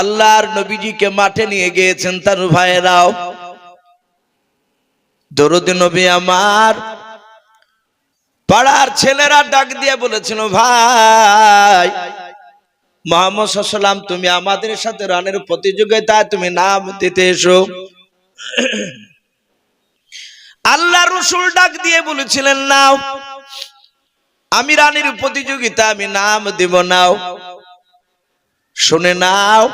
আল্লাহর নবীজিকে মাঠে নিয়ে গিয়েছেন তার ভাইয়েরাও। দরুদ নবী আমার, পাড়ার ছেলেরা ডাক দিয়ে বলেছিল, ভাই, মোহাম্মদ সাল্লাম তুমি আমাদের সাথে রানের প্রতিযোগিতায় তুমি নাম দিতে এসো। আল্লাহ রসুল ডাক দিয়ে বলেছিলেন, নাও, আমি রানীর প্রতিযোগিতা আমি নাম দিব, নাও। শুনে নাও,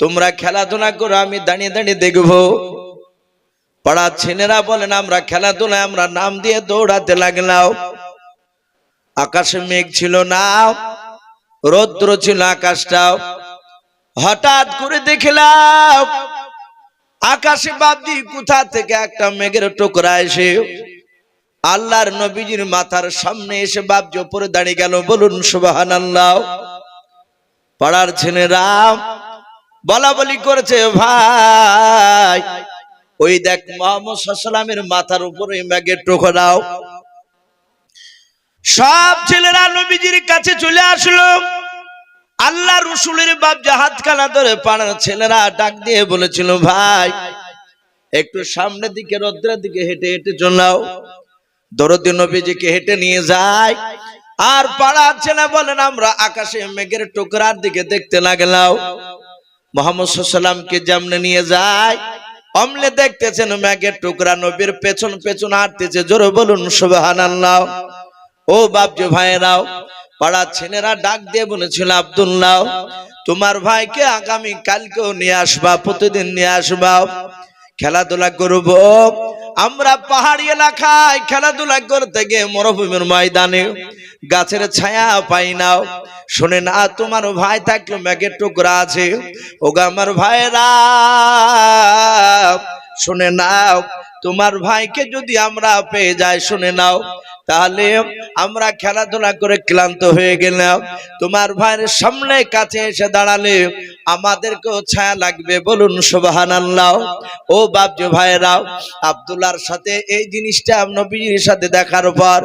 তোমরা খেলাধুলা করো, আমি দাঁড়িয়ে দাঁড়িয়ে দেখব। পাড়ার ছেলেরা বলেন আমরা খেলাধুলায়, আমরা নাম দিয়ে দৌড়াতে লাগলাম। আকাশে মেঘ ছিল না, রৌদ্র ছিল আকাশটাও হঠাৎ করে দেখলাম, আকাশে বাবজি কোথা থেকে একটা মেঘের টুকরা এসে আল্লাহর নবীজির মাথার সামনে এসে বাবজি উপরে দাঁড়িয়ে গেল। বলুন সুবাহান আল্লাহ পাড়ার ছেলেরা বলা বলি করেছে, ভাই, ওই দেখ মোহাম্মদ সাল্লামের মাথার উপরে মেঘের টুকরাও সব ছেলেরা নবীজির কাছে চলে আসলো। আল্লাহ রসুলের বাপ যে হাত খানা ধরে পাড়ার ছেলেরা ডাক দিয়ে বলেছিল, ভাই, একটু সামনের দিকে, রদ্রের দিকে হেঁটে হেঁটে চলাও। দরদি নবীজিকে হেঁটে নিয়ে যায়। আর পাড়ার ছেলে বলেন আমরা, আকাশে মেঘের টুকরার দিকে দেখতে লাগলাম। মোহাম্মদ সাল্লামকে যেমনে নিয়ে যায় অমলে দেখতেছেন মেঘের টুকরা নবীর পেছন পেছন হাঁটতেছে। জোরে বলুন সুবাহান আল্লাহ ও বাপজি ভাইয়েরাও পাড়ার ছেলেরা ডাক দিয়ে বলেছিল, আব্দুল্লাহ, তোমার ভাইকে আগামী কালকেও নিয়ে আসবা, প্রতিদিন নিয়ে আসবা। খেলাধুলা করব আমরা পাহাড়ি এলাকায় খেলাধুলা করতে গিয়ে মরুভূমির ময়দানে গাছের ছায়া পাই নাও। শুনে না, তোমার ভাই থাকল ম্যাগের টুকরা আছে। ওগা আমার ভাইরা, শুনে নাও তোমার ভাইকে যদি আমরা পেয়ে যাই, শুনে নাও। তাহলে আমরা খেলাধুলা করে ক্লান্ত হয়ে গেলাম। তোমার ভাইয়ের সামনে কাছে এসে দাঁড়ালে আমাদেরকেও ছায়া লাগবে। বলুন সুবাহান আল্লাহ ও বাপজি ভাইয়েরাও আব্দুল্লাহর সাথে এই জিনিসটা নবীজির সাথে দেখার পর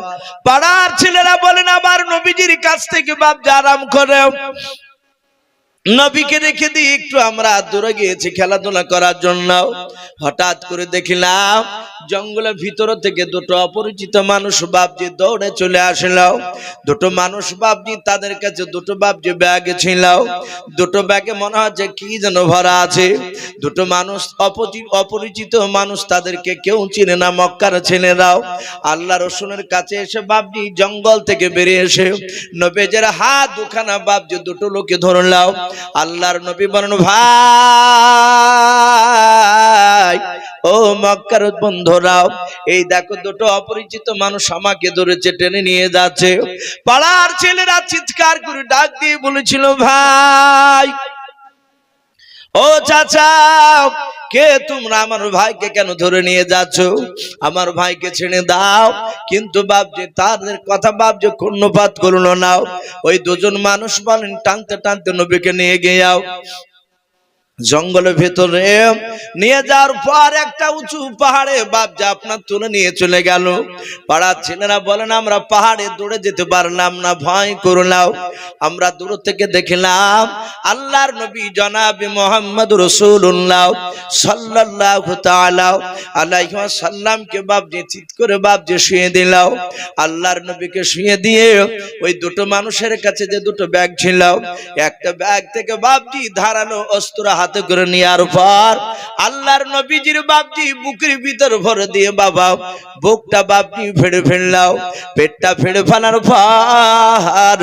পাড়ার ছেলেরা বলেন আবার নবীজির কাছ থেকে বাপজি আরাম করে। নবীকে রেখে দিই একটু আমরা দূরে গিয়েছি খেলাধুলা করার জন্য। হঠাৎ করে দেখিলাম জঙ্গলের ভিতর থেকে দুটো অপরিচিত মানুষ বাপজি দৌড়ে চলে আসল। দুটো মানুষ বাপজি তাদের কাছে দুটো বাপজি ব্যাগে ছিল। দুটো ব্যাগে মনে হচ্ছে কি যেন ভরা আছে। দুটো মানুষ অপরিচিত মানুষ তাদেরকে কেউ চিনে না, মক্কার ছেলেরাও আল্লাহ রসুনের কাছে এসে বাপজি জঙ্গল থেকে বেরিয়ে এসে নবেজের হাত দুখানা বাপজি দুটো লোকে ধরলাও আল্লাহর নবী বলেন, ভাই, ও মক্কার বন্ধুরাও, এই দেখো দুটো অপরিচিত মানুষ আমাকে ধরেছে, টেনে নিয়ে যাচ্ছে। পাড়ার ছেলেরা চিৎকার করে ডাক দিয়ে বলেছিল, ভাই ও চাচা, কে তোমরা আমার ভাইকে কেন ধরে নিয়ে যাচ্ছ? আমার ভাইকে ছেড়ে দাও। কিন্তু বাপজি, তাদের কথা বাপজি কর্ণপাত করল না। ওই দুজন মানুষ বলেন, টানতে টানতে নবীকে নিয়ে গিয়াও জঙ্গলের ভেতরে নিয়ে যাওয়ার পর একটা উঁচু পাহাড়ে বাপজা আপনার তুলে নিয়ে চলে গেল। পাড়ার ছেলেরা বলেন আমরা পাহাড়ে দৌড়ে যেতে পারলাম না, ভয় করলাম আমরা দূর থেকে দেখলাম আল্লাহর নবী জনাবি মোহাম্মদ রসুল্লাহ সাল্লাহ আলাইহি সাল্লামকে বাপজি চিৎ করে বাপজি শুয়ে দিলাও আল্লাহর নবীকে শুয়ে দিয়ে ওই দুটো মানুষের কাছে যে দুটো ব্যাগ ছিল, একটা ব্যাগ থেকে বাপজি ধারালো অস্ত্র হাতে করে নেওয়ার পর আল্লাহর নবীজির বাপজি বুকের ভিতর ভরে দিয়ে, বাবা, বুকটা বাপজি ফেড়ে ফেললাও, পেটটা ফেড়ে ফেলার পর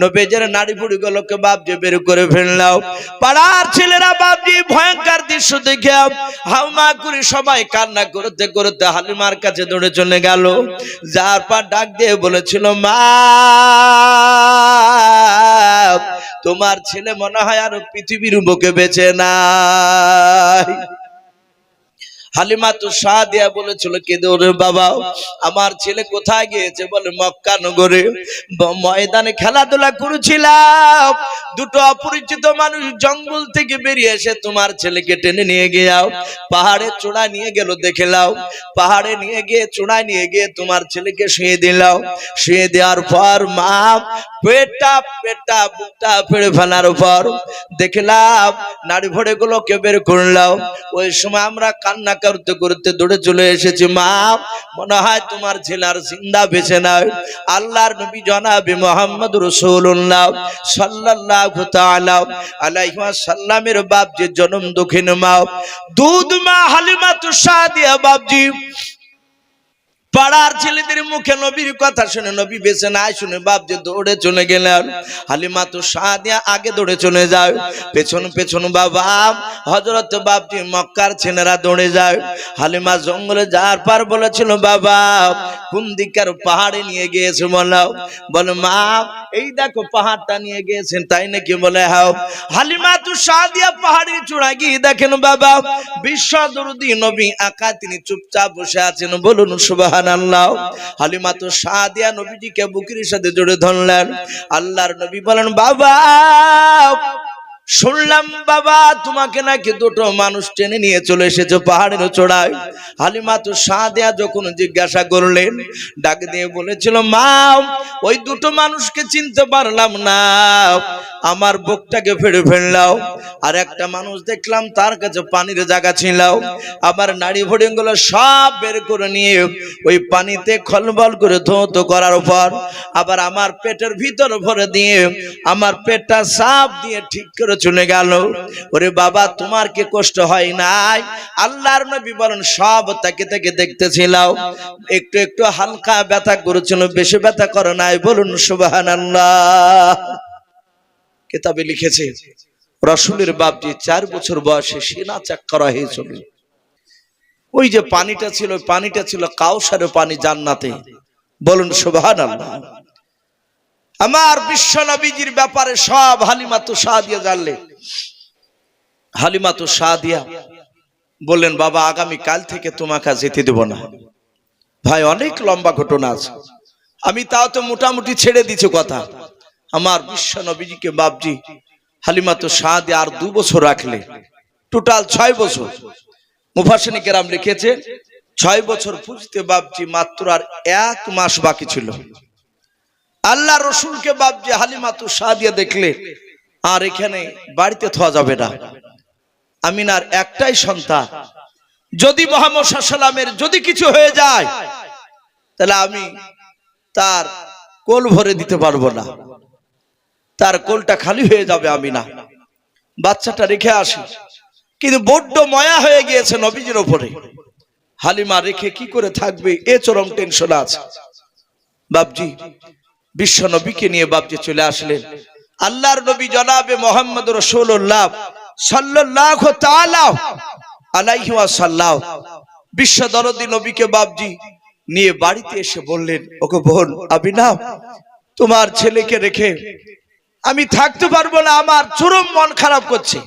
নবীজের নাড়ি ফুড়ি গুলোকে বাপজি বের করে ফেললাও। পাড়ার ছেলেরা বাপজি ভয়ঙ্কর দৃশ্য দেখে হাউমা করে সবাই কান্না করতে করতে হালিমার কাছে দৌড়ে চলে গেল। যার পর ডাক দিয়ে বলেছিল, মা তোমার ছেলে মনে হয় আর পৃথিবীর বুকে বেঁচে নাই। হালিমা তো সাদিয়া বলেছিল, কেঁদে ওরে বাবা, আমার ছেলে কোথায় গিয়েছে বলে মক্কা নগরে? ময়দানে খেলাধুলা করেছিলাম। দুটো অপরিচিত মানুষ জঙ্গল থেকে বেরিয়ে এসে তোমার ছেলেকে টেনে নিয়ে গিয়াও পাহাড়ে চূড়া নিয়ে গেল, দেখে লাও পাহাড়ে নিয়ে গিয়ে, চূড়ায় নিয়ে গিয়ে তোমার ছেলেকে শুয়ে দিলাও শুয়ে দেওয়ার পর মা পেটা পেটা বুকটা ফেড়ে ফেলার পর দেখলাম নাড়ি ভরে গুলোকে বের করলাম। ওই সময় আমরা কান্না করতে করতে দৌড়ে চলে এসেছি, মা, মনে হয় তোমার ছেলার জিন্দা বেছে নাই। আল্লাহর নবী জনাবে মোহাম্মদ রসুল্লাহ সাল্লাহ তাআলা আলাইহি সাল্লামের বাপ যে জনম দক্ষিণ মা দুধ মা হালিমা তুষা দিয়া বাপজি পাড়ার ছেলেদের মুখে নবীর কথা শুনে নবী বেছে নাই শুনে বাপ যে দৌড়ে চলে গেলেন। হালিমা তো সাদিয়া আগে দৌড়ে চলে যায়। পেছন পেছন বাবা হজরত বাপজি মক্কার ছেলেরা দৌড়ে যায়। হালিমা জঙ্গলে যাওয়ার পার বলেছিল, বাবা, কোন দিকার পাহাড়ে নিয়ে গিয়েছে বলো? বলে, মা, এই দেখো পাহাড়টা নিয়ে গিয়েছেন, তাই নাকি? বলে হাও হালিমা তো সাদিয়া পাহাড়ের চূড়া গিয়ে দেখেন, বাবা বিশ্ব নবী আকা তিনি চুপচাপ বসে আছেন। বলুন সুবহানাল্লাহ হালিমা তো সাদিয়া নবীজিকে বুকির সাথে জড়ে ধরলেন। আল্লাহর নবী বলেন বাবা শুনলাম, বাবা, তোমাকে নাকি দুটো মানুষ টেনে নিয়ে চলে এসেছ পাহাড়ের চড়ায়। হালিমা তো সাদিয়া যখন জিজ্ঞাসা করলেন, ডাক দিয়ে বলেছিল, মা, ওই দুটো মানুষকে চিনতে পারলাম না। আমার বুকটাকে ফেড়ে ফেললাও আর একটা মানুষ দেখলাম তার কাছে পানির জায়গা ছিল আমার নাড়ি ভড়িগুলো সব বের করে নিয়ে ওই পানিতে খলবল করে ধৌত করার পর আবার আমার পেটের ভিতর ভরে দিয়ে আমার পেটটা সাপ দিয়ে ঠিক করে চলে গেল, ওরে বাবা, তোমার কি কষ্ট হয় নাই? আল্লাহর নবী বলেন, সব তাকে তাকে দেখতেছিলাম। একটু একটু হালকা ব্যথা করেছিল, বেশি ব্যথা করে নাই। বলুন, সুবহানাল্লাহ। কেতাবে লিখেছে, রসুলের বাপজি চার বছর বয়সে সেনা চাক করা হয়েছিল। ওই যে পানিটা ছিল পানিটা ছিল কাউসারের পানি জান্নাতে। বলুন, সুবহানাল্লাহ। আমার বিশ্ব নবীজির ব্যাপারে সব হালিমা তো সাদিয়া জানলে। হালিমা তো সাদিয়া বললেন, বাবা আগামী কাল থেকে তোমাকে যেতে দেব না। ভাই, অনেক লম্বা ঘটনা আছে। আমি তাও তো মোটামুটি ছেড়ে দিছি কথা। আমার বিশ্ব নবীজিকে বাপজি হালিমা তো সাদে আর দু বছর রাখলে। টোটাল ছয় বছর। মুফাসিনী কেরাম লিখেছে, ছয় বছর পুজতে বাপজি মাত্র আর এক মাস বাকি ছিল। আল্লাহ রসুলকে বাপজি হালিমা তো সাদিয়া দেখলে, আর এখানে বাড়িতে থাওয়া যাবে না। আমিনার একটাই সন্তান। যদি মোহাম্মদ যদি কিছু হয়ে যায়, তাহলে আমি তার কোল ভরে দিতে পারব না। তার কোলটা খালি হয়ে যাবে আমি না বাচ্চাটা রেখে আসি। কিন্তু বড্ড ময়া হয়ে গিয়েছে নবীজির ওপরে। হালিমা রেখে কি করে থাকবে, এ চরম টেনশন আছে। বাবজি বিশ্ব নবীকে নিয়ে বাবজি চলে আসলেন। আল্লাহর নবী জনাবে মোহাম্মদ রসুল্লাহ সাল্লাল্লাহু তাআলা আলাইহি ওয়াসাল্লাম। বিশ্ব দরদি নবীকে বাবজি নিয়ে বাড়িতে এসে বললেন ওকে বোন আমি না তোমার ছেলেকে রেখে আমি থাকতে পারব না, আমার চরম মন খারাপ করছে।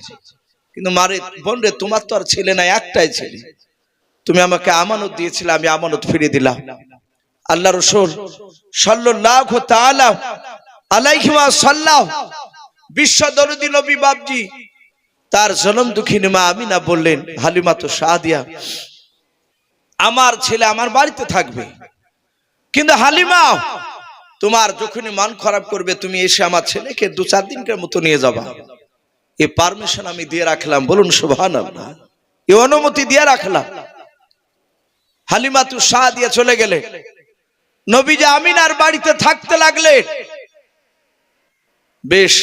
কিন্তু মারে, বোন রে, তোমার তো আর ছেলে নাই একটাই ছেলে। তুমি আমাকে আমানত দিয়েছিলে, আমি আমানত ফিরিয়ে দিলাম। আল্লাহ রসুল সাল্লাল্লাহু তাআলা আলাইহি ওয়াসাল্লাম বিশ্ব দরদি নবী বাবজি তার জনম মা আমিনা বললেন, হালিমা তো আমার ছেলে আমার বাড়িতে থাকবে। কিন্তু হালিমা, তোমার যখনই মন খারাপ করবে, তুমি এসে আমার ছেলেকে দু চার দিনকার মতো নিয়ে যাবা। এ পারমিশন আমি দিয়ে রাখলাম, বলুন সুবহান এ অনুমতি দিয়ে রাখলাম। হালিমা তু শাহ দিয়ে চলে গেলে নবীজা আমিনার বাড়িতে থাকতে লাগলে বেশ,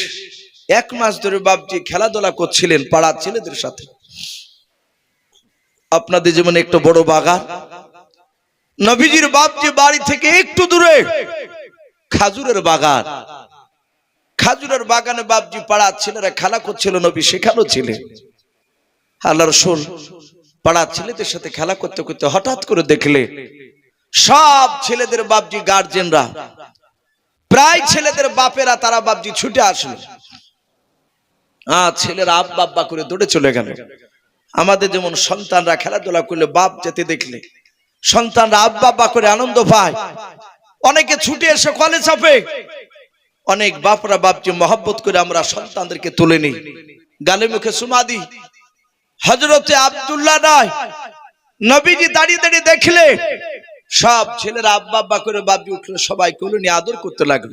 এক মাস ধরে বাপজি খেলাধুলা করছিলেন পাড়ার ছেলেদের সাথে। আপনাদের যেমন একটু বড় বাগান। নবীজির বাপজি বাড়ি থেকে একটু দূরে খাজুরের বাগান। খাজুরের বাগানে বাপজি পাড়ার ছেলেরা খেলা করছিল, নবী সেখানেও ছিলেন। আল্লাহ রসুল পাড়ার ছেলেদের সাথে খেলা করতে করতে হঠাৎ করে দেখলে সব ছেলেদের বাপজি গার্জেনরা প্রায় ছেলেদের বাপেরা তারা বাপজি ছুটে আসলো। ছেলেরা আব বাব্বা করে দৌড়ে চলে গেল। আমাদের যেমন সন্তানরা খেলাধুলা করলে বাপ যেতে দেখলে, সন্তানরা আব্বা আব্বা করে আনন্দ পায়। অনেকে ছুটে এসে কলে চাপে। অনেক বাপরা বাপজি মহব্বত করে আমরা সন্তানদেরকে তুলে নিই। গালে মুখে সুমাদি হজরতে আব্দুল্লাহ নয় নবীজি দাঁড়িয়ে দাঁড়িয়ে দেখলে সব ছেলেরা আব্বা আব্বা করে বাপজি উঠল সবাই কোলে নিয়ে আদর করতে লাগল।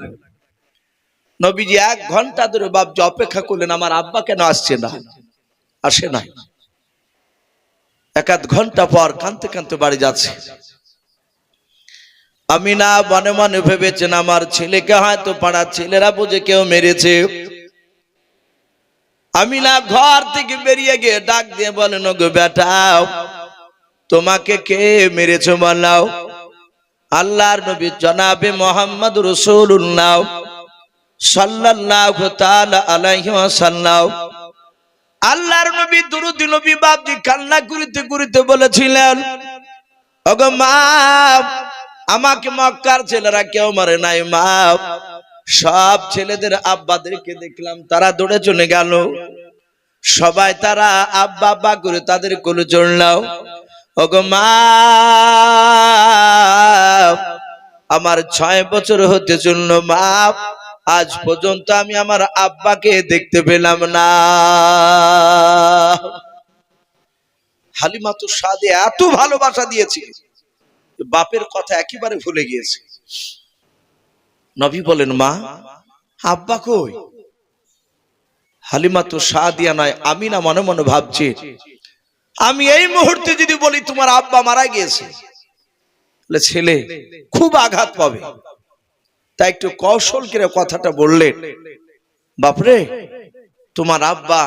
নবীজি এক ঘণ্টা ধরে বাপজি অপেক্ষা করলেন, আমার আব্বা কেন আসছে না? আসে নাই। এক আধ ঘণ্টা পর কানতে কানতে বাড়ি যাচ্ছে। আমি না মনে মনে ভেবেছেন আমার ছেলেকে হয়তো পাড়ার ছেলেরা বুঝে কেউ মেরেছে। আমি না ঘর থেকে বেরিয়ে গিয়ে ডাক দিয়ে বলেন গো বেটাও তোমাকে কে মেরেছে বলাও আল্লাহর নবী জনাবে মোহাম্মদ রসুল্লাহ সাল্লাল্লাহু তাআলা আলাইহি আল্লাহর নবী দুরুদ নবী বাপজি কান্না করিতে করিতে বলেছিলেন, ওগো মা, আমাকে মক্কার ছেলেরা কেউ মারে নাই মা। সব ছেলেদের আব্বাদেরকে দেখলাম, তারা দৌড়ে চলে গেল। সবাই তারা আব্বা আব্বা করে তাদের কোলে চড়লাও ওগো মা, আমার ছয় বছর হতে চলল মা, আজ পর্যন্ত আমি আমার আব্বাকে দেখতে পেলাম না। হালিমা তো সাদে এত ভালোবাসা দিয়েছে, বাপের কথা একেবারে ভুলে গিয়েছে। নবী বলেন, মা, আব্বা কই? হালিমা তো সাদিয়া নয়, আমি না মনে মনে ভাবছি আমি এই মুহূর্তে যদি বলি তোমার আব্বা মারা গিয়েছে ছেলে খুব আঘাত পাবে। তাই একটু কৌশল করে কথাটা বললেন বাপরে, তোমার আব্বা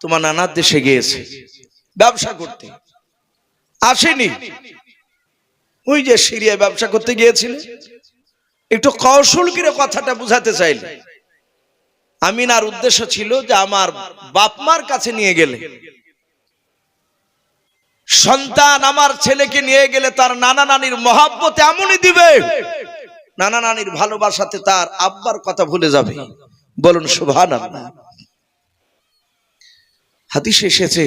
তোমার নানার দেশে গিয়েছে, ব্যবসা করতে। আসেনি। ওই যে সিরিয়ায় ব্যবসা করতে গিয়েছিল। একটু কৌশল করে কথাটা বুঝাতে চাইলে। আমিনার উদ্দেশ্য ছিল যে আমার বাপমার কাছে নিয়ে গেলে। সন্তান আমার ছেলেকে নিয়ে গেলে তার নানা নানির মহাব্বত এমনই দিবে। নানা নানির ভালোবাসাতে তার আব্বার কথা ভুলে যাবে। বলুন সুভান হাদিস এসেছে,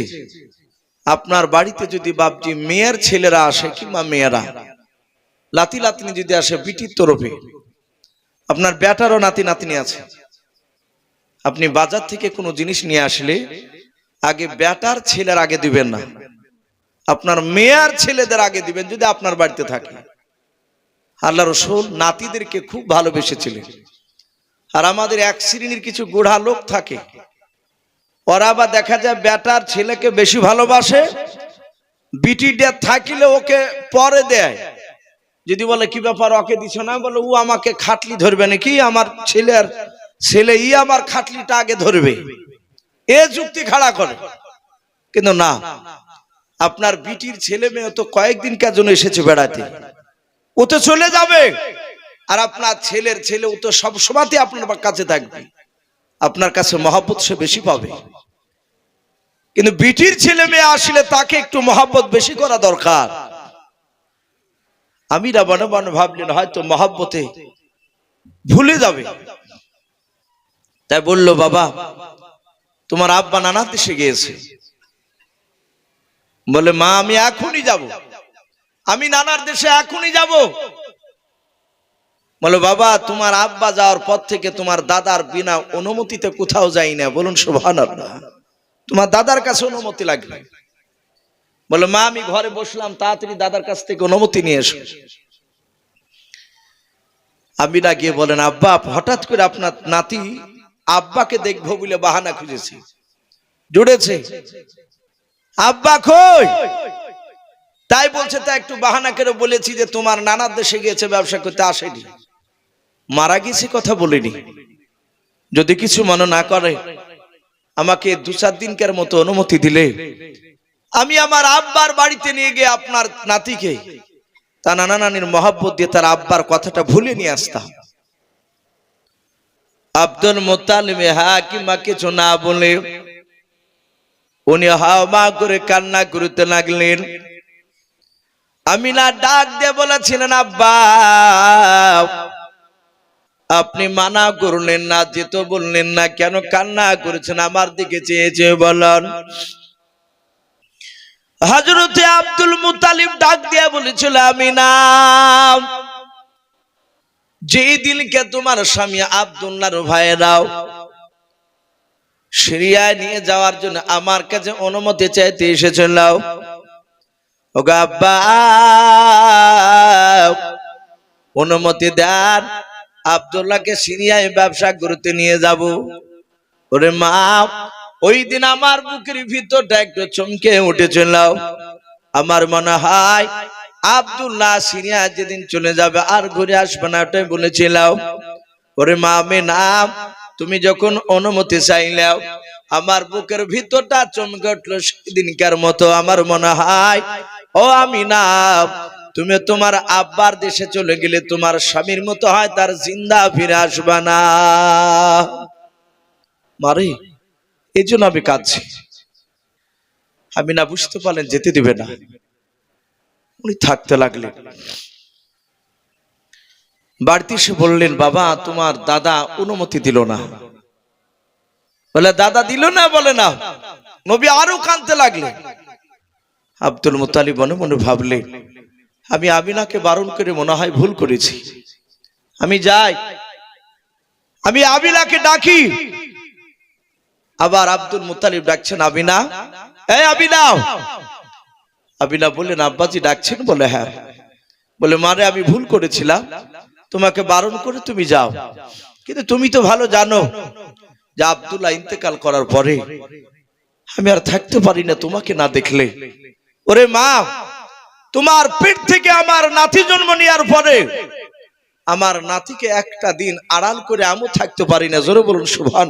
আপনার বাড়িতে যদি বাপজি মেয়ের ছেলেরা আসে কিংবা মেয়েরা, লাতি লাতিনি যদি আসে বিটির তরফে, আপনার ব্যাটারও নাতি নাতিনি আছে। আপনি বাজার থেকে কোনো জিনিস নিয়ে আসলে আগে ব্যাটার ছেলের আগে দিবেন না। আপনার মেয়ার ছেলেদের আগে দিবেন যদি আপনার বাড়িতে থাকে। আল্লাহ রসুল নাতিদেরকে খুব ভালোবেসেছিলেন। আর আমাদের এক শ্রেণির কিছু গোড়া লোক থাকে। ওরা আবার দেখা যায় বেটার ছেলেকে বেশি ভালোবাসে বিটিটা থাকিলে ওকে পরে দেয়। যদি বলে, কি ব্যাপার, ওকে দিছ না? বলে, ও আমাকে খাটলি ধরবে নাকি? আমার ছেলের ছেলে ই আমার খাটলিটা আগে ধরবে। এ যুক্তি খাড়া করে। কিন্তু না আপনার বিটির ছেলে মেয়ে তো কয়েকদিন কার জন্য এসেছে বেড়াতে? ও তো চলে যাবে। আর আপনার ছেলের ছেলে, ও তো সব সময়তে আপনার কাছে থাকবে। আপনার কাছে মহাব্বত সে বেশি পাবে। কিন্তু বিটির ছেলে মেয়ে আসলে তাকে একটু মহাব্বত বেশি করা দরকার। আমিরা মনে মনে ভাবলেন, হয়তো মহাব্বতে ভুলে যাবে। তাই বলল, বাবা, তোমার আব্বা নানা দেশে গিয়েছে। বলে, মা, আমি এখনই যাব। আমি নানার দেশে এখনই যাব। বলে, বাবা, তোমার আব্বা যাওয়ার পর থেকে তোমার দাদার বিনা অনুমতিতে কোথাও যাই না। বলুন শোভান তোমার দাদার কাছে অনুমতি লাগবে। বলে, মা, আমি ঘরে বসলাম, তাড়াতাড়ি দাদার কাছ থেকে অনুমতি নিয়ে এসো। আমি না গিয়ে বলেন, আব্বা, হঠাৎ করে আপনার নাতি আব্বাকে দেখব বলে বাহানা খুঁজেছি। জুড়েছে। আব্বা কই? তাই বলছে, তা একটু বাহানা করে বলেছি যে তোমার নানার দেশে গিয়েছে, ব্যবসা করতে আসেনি। মারা গেছে কথা বলিনি। যদি কিছু মনে না করে, আমাকে দু চার দিনকার মতো অনুমতি দিলে। আমি আমার আব্বার বাড়িতে নিয়ে গিয়ে আপনার নাতিকে, তা নানা নানির মহাব্বত দিয়ে তার আব্বার কথাটা ভুলে নিয়ে আসতাম। আব্দুল মোতালিমে হাকিমা কিছু না বলে উনি হাওয়া করে কান্না করতে লাগলেন। আমি না ডাক দিয়ে বলেছিলেন, আব্বা, আপনি মানা করলেন না, যেতে বললেন না, কেন কান্না করেছেন? আমার দিকে চেয়ে চেয়ে বলেন। হজরতে আব্দুল মুতালিব ডাক দিয়া বলেছিল আমি না যেই দিনকে তোমার স্বামী আব্দুল্লাহর ভাইয়েরাও সিরিয়ায় নিয়ে যাওয়ার জন্য আমার কাছে অনুমতি চাইতে এসেছিল ওগো আব্বা, অনুমতি দেন, আব্দুল্লাহকে সিরিয়ায় ব্যবসা করতে নিয়ে যাব। ওরে মা, ওই দিন আমার বুকের ভিতরটা একটু চমকে উঠেছিল আমার মনে হয় আব্দুল্লাহ সিরিয়া যেদিন চলে যাবে আর ঘুরে আসবে না ওটাই বলেছিলাম ওরে মা, আমি নাম তুমি যখন অনুমতি চাইলাও আমার বুকের ভিতরটা চমকে উঠল সেদিনকার মতো আমার মনে হয়, ও আমি না তুমি তোমার আব্বার দেশে চলে গেলে তোমার স্বামীর মতো হয় তার জিন্দা ফিরে আসবে না। মারে এই জন্য আমি কাঁদছি। আমি না বুঝতে পারলেন যেতে দিবে না। উনি থাকতে লাগলেন। বাড়িতে এসে বললেন, বাবা, তোমার দাদা অনুমতি দিল না। বলে, দাদা দিল না? বলে, না। নবী আরও কানতে লাগলেন। আব্দুল মুতালিব মনে মনে ভাবলেন, আমি আমিনাকে বারণ করে মনে হয় ভুল করেছি। আমি যাই। আমি আবিলাকে ডাকি। আবার আব্দুল মুতালিব ডাকছেন আবিনা এই আবিনা আবিনা বললেন, আব্বাজি ডাকছেন? বলে হ্যাঁ। বলে, মারে, আমি ভুল করেছিলাম। তোমাকে বারণ করে তুমি যাও। কিন্তু তুমি তো ভালো জানো যে আব্দুল্লাহ ইন্তেকাল করার পরে আমি আর থাকতে পারি না তোমাকে না দেখলে। ওরে মা, তোমার পেট থেকে আমার নাতি জন্ম নেওয়ার পরে আমার নাতিকে একটা দিন আড়াল করে আমিও থাকতে পারি না। জোরে বলুন সুভান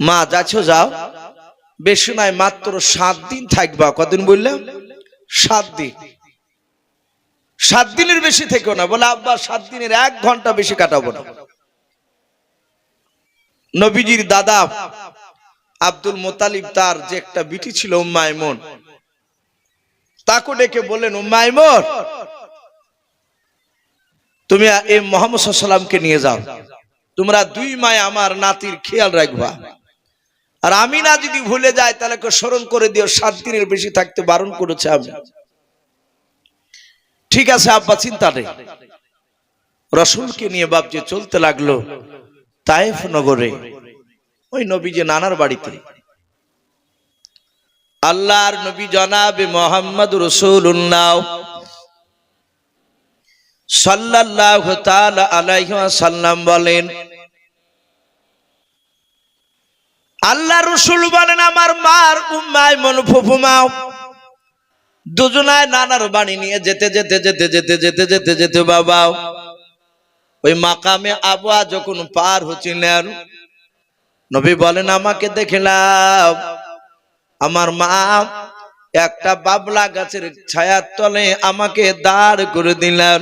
মা, যাচ্ছ, যাও। বেশি নয়, মাত্র সাত দিন থাকবা। কদিন বললাম? সাত দিন। সাত দিনের বেশি থেকেও না। বলে, আব্বা, সাত দিনের এক ঘণ্টা বেশি কাটাবো না। নবীজির দাদা আব্দুল মোতালিব তার যে একটা বিটি ছিল উম্মায়মন তাকে ডেকে বললেন উম্মায়মন তুমি এই মোহাম্মদ সাল্লামকে নিয়ে যাও। তোমরা দুই মায় আমার নাতির খেয়াল রাখবা। আর আমি না যদি ভুলে যাই, তাহলে স্মরণ করে দিও, সাত দিনের বেশি থাকতে বারণ করেছে আমি। ঠিক আছে, আব্বা, চিন্তা নেই। রসুলকে নিয়ে বাপজি চলতে লাগল তাইফ নগরে, ওই নবী যে নানার বাড়িতে। আল্লাহর নবী জনাবে মোহাম্মদ রসুল্লাহ সাল্লাহ সাল্লাম বলেন, আল্লাহ রসুল বলেন, আমার মার উম্মায় মন ফুফুমাও। দুজনায় নানার বাড়ি নিয়ে যেতে যেতে যেতে যেতে যেতে যেতে যেতে বাবা ওই মাকামে আবহাওয়া যখন পার হচ্ছিলেন নবী বলেন, আমাকে দেখলাম আমার মা একটা বাবলা গাছের ছায়ার তলে আমাকে দাঁড় করে দিলেন।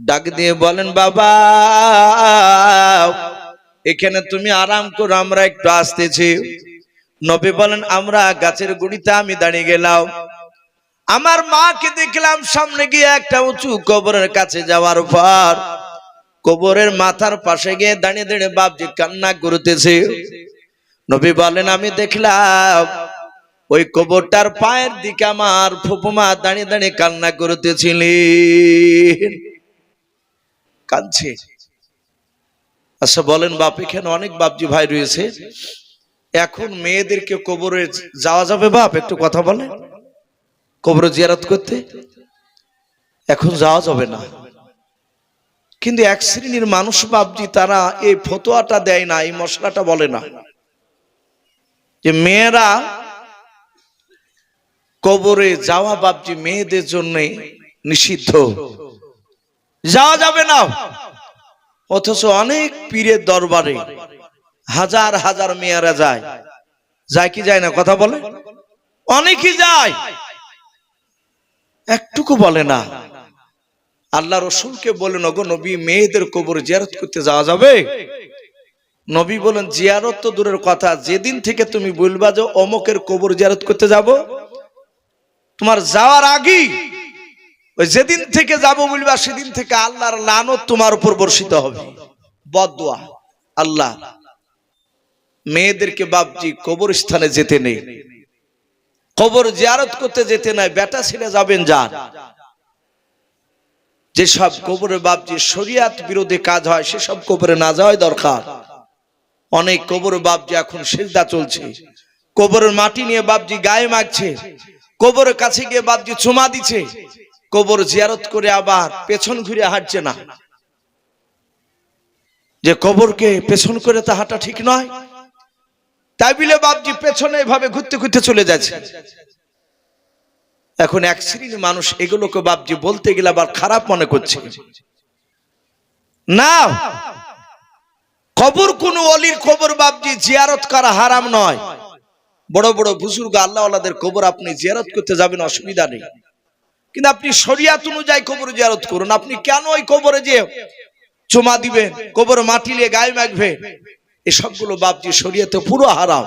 ডাক দিয়ে বলেন, বাবা, এখানে তুমি আরাম করো, আমরা একটু আসতেছি। নবী বলেন, আমরা গাছের গুড়িতে আমি দাঁড়িয়ে গেলাম। আমার মাকে দেখলাম সামনে গিয়ে একটা উঁচু কবরের কাছে যাওয়ার পর কবরের মাথার পাশে গিয়ে দাঁড়িয়ে দাঁড়িয়ে বাপজি কান্না করতেছে। নবী বলেন আমি দেখলাম ওই কবরটার পায়ের দিকে আমার ফুপুমা দাঁড়িয়ে দাঁড়িয়ে কান্না করতেছিলেন। কাঁদছে। আচ্ছা বলেন বাপ, এখানে অনেক বাপজি ভাই রয়েছে। এখন মেয়েদেরকে কবরে যাওয়া যাবে বাপ? একটু কথা বলেন। কবরে জিয়ারত করতে? এখন যাওয়া যাবে না। কিন্তু এক শ্রেণির মানুষ বাপজি, তারা এই ফতোয়াটা দেয় না, এই মশলাটা বলে না। যে মেয়েরা কবরে যাওয়া বাপজি, মেয়েদের জন্য নিষিদ্ধ। যাওয়া যাবে না। অথচ অনেক পীরের দরবারে হাজার হাজার মেয়েরা যায়। যায় কি যায় না? কথা বলে? অনেকই যায়। একটুকু বলে না। আল্লাহ রসুলকে বলেন, ওগো নবী, মেয়েদের কবর জিয়ারত করতে যাওয়া যাবে? নবী বলেন, জিয়ারত তো দূরের কথা। যেদিন থেকে তুমি বলবা যে অমকের কবর জিয়ারত করতে যাব, তোমার যাওয়ার আগেই ওই যেদিন থেকে যাব বলবা, সেদিন থেকে আল্লাহর লানত তোমার উপর বর্ষিত হবে। বদুয়া আল্লাহ, মেয়েদেরকে বাপজি কবরস্থানে যেতে নেই। কবর জিয়ারত করতে যেতে নাই, বেটা ছেড়ে যাবেন যান। যেসব কবরে বাপজি শরিয়াত বিরোধী কাজ হয়, সেসব কবরে না যাওয়াই দরকার। অনেক কবর বাপজি এখন সেজদা চলছে। কবরের মাটি নিয়ে বাপজি গায়ে মাগছে কবরের কাছে গিয়ে বাপজি চুমা দিচ্ছে কবর জিয়ারত করে আবার পেছন ঘুরে হাঁটছে না। যে কবরকে পেছন করে তা হাঁটা ঠিক নয়। তাই বিলে বাপজি পেছনে এভাবে ঘুরতে ঘুরতে চলে যাচ্ছে। এখন এক শ্রেণির মানুষ এগুলোকে বাপজি বলতে গেলে আবার খারাপ মনে করছে। না, কবর কোন অলির কবর বাপজি জিয়ারত করা হারাম নয়। বড় বড় বুজুর্গ আল্লাহওয়ালাদের কবর আপনি জিয়ারত করতে যাবেন, অসুবিধা নেই। কিন্তু আপনি শরিয়াত অনুযায়ী কবর জিয়ারত করুন। আপনি কেন ওই কবরে যে চুমা দিবেন? কবর মাটি নিয়ে গায়ে মাখবে? এসবগুলো বাপজি শরিয়াতে পুরো হারাম।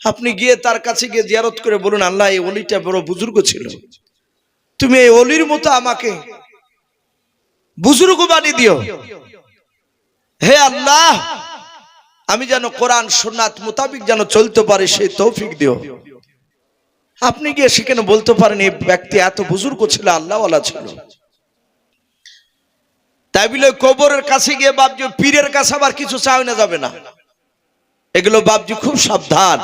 আপনি গিয়ে তার কাছে গিয়ে জিয়ারত করে বলুন, আল্লাহ, এই অলিটা বড় বুজুর্গ ছিল। তুমি এই অলির মতো আমাকে বুজুর্গ বানিয়ে দিও। হে আল্লাহ, আমি যেন কোরআন সোনাত মোতাবিক যেন চলতে পারে, সেই তৌফিক দিও। আপনি গিয়ে সেখানে বলতে পারেন, এই ব্যক্তি এত বুজুর্গ ছিল, আল্লাহওয়ালা ছিল। তাই বলে কবরের কাছে গিয়ে বাপজি, পীরের কাছে আবার কিছু চাই না যাবে না। এগুলো বাপজি খুব সাবধান।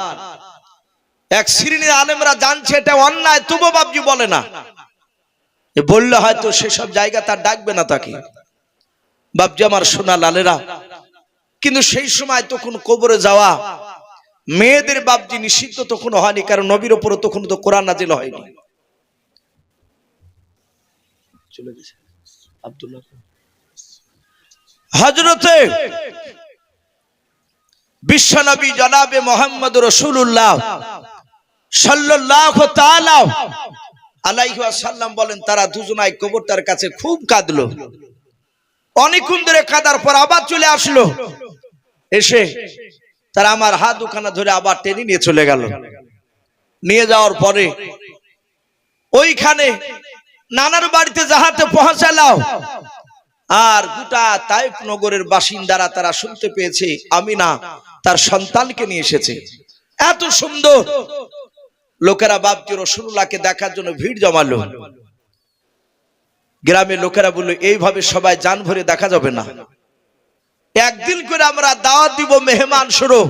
এক শ্রেণির আলেমরা জানছে এটা অন্যায় তবু বাপজি বলে না। বললে হয়তো সেসব জায়গা তার ডাকবে না তাকে। বাপজি আমার সোনা লালেরা, কিন্তু সেই সময় তখন কবরে যাওয়া, মেয়েদের বাপজি নিষিদ্ধ তখন হয়নি, কারণ নবীর ওপরে তখন তো কোরআন নাজিল হয়নি। চলে গেছে। আব্দুল্লাহ। হজরতে বিশ্বনবী জনাবে মোহাম্মদ রসুল্লাহ সাল্লাহ আলাইসাল্লাম বলেন, তারা দুজনাই কবরটার কাছে খুব কাঁদলো। অনেকক্ষণ ধরে কাঁদার পর আবার চলে আসলো। এসে তারা আমার হাত দুখানা ধরে আবার টেনে নিয়ে চলে গেল। নিয়ে যাওয়ার পরে ওইখানে নানার বাড়িতে যাহাতে পৌঁছালাও আর গোটা তাইফ নগরের বাসিন্দারা তারা শুনতে পেয়েছে, আমিনা তার সন্তানকে নিয়ে এসেছে। এত সুন্দর। লোকেরা বাপজি রসুল্লাহকে দেখার জন্য ভিড় জমালো। গ্রামের লোকেরা বলল, এইভাবে সবাই যান ভরে দেখা যাবে না। একদিন করে আমরা দাওয়াত দিব মেহমান শুরু।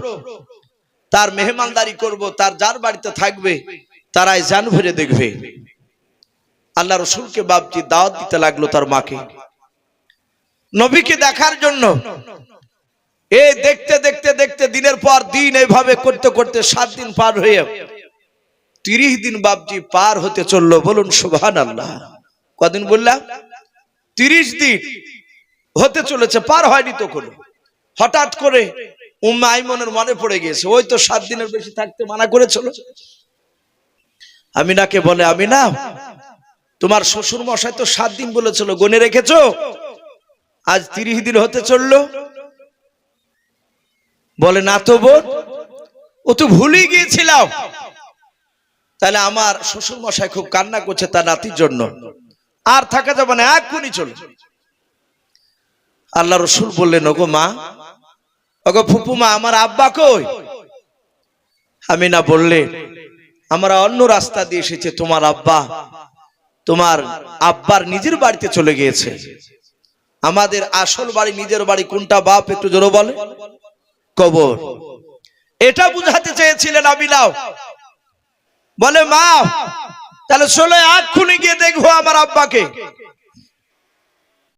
তার মেহমানদারি করব, তার যার বাড়িতে থাকবে, তারাই জান ভরে দেখবে। আল্লাহ রসুলকে বাপজি দাওয়াত দিতে লাগল তার মাকে। নবীকে দেখার জন্য। এ দেখতে দেখতে দেখতে দিনের পর দিন এইভাবে করতে করতে সাত দিন পার হয়ে তিরিশ দিন বাপজি পার হতে চলল। বলুন সুবহান আল্লাহ কদিন বললাম? তিরিশ দিন হতে চলেছে, পার হয়নি তো কোনো হঠাৎ করে উম্মা আইমনের মনে পড়ে গিয়েছে ওই তো সাত দিনের বেশি থাকতে মানা করেছিল। আমিনাকে বলে, আমিনা, তোমার শ্বশুর মশাই তো সাত দিন বলেছিল, গনে রেখেছো? আজ তিরিশ দিন হতে চলল। বলে, না তো বোন ও তো ভুলেই গিয়েছিলাম। তাহলে আমার শ্বশুর মশাই খুব কান্না করছে তার নাতির জন্য। আর থাকা যাবে না, এক্ষুনি চলো আল্লাহ রসুল বললেন, ওগো মা, ওগো ফুপু মা আমার আব্বা কই? আমি না বললে, আমরা অন্য রাস্তা দিয়ে এসেছে, তোমার আব্বা, তোমার আব্বার নিজের বাড়িতে চলে গিয়েছে। আমাদের আসল বাড়ি, নিজের বাড়ি কোনটা? বাপ একটু জোরো বলে। কবর। এটা বুঝাতে চেয়েছিলেন আবিলাও বলে, মা, তাহলে চলে খুনে গিয়ে দেখব আমার আব্বাকে।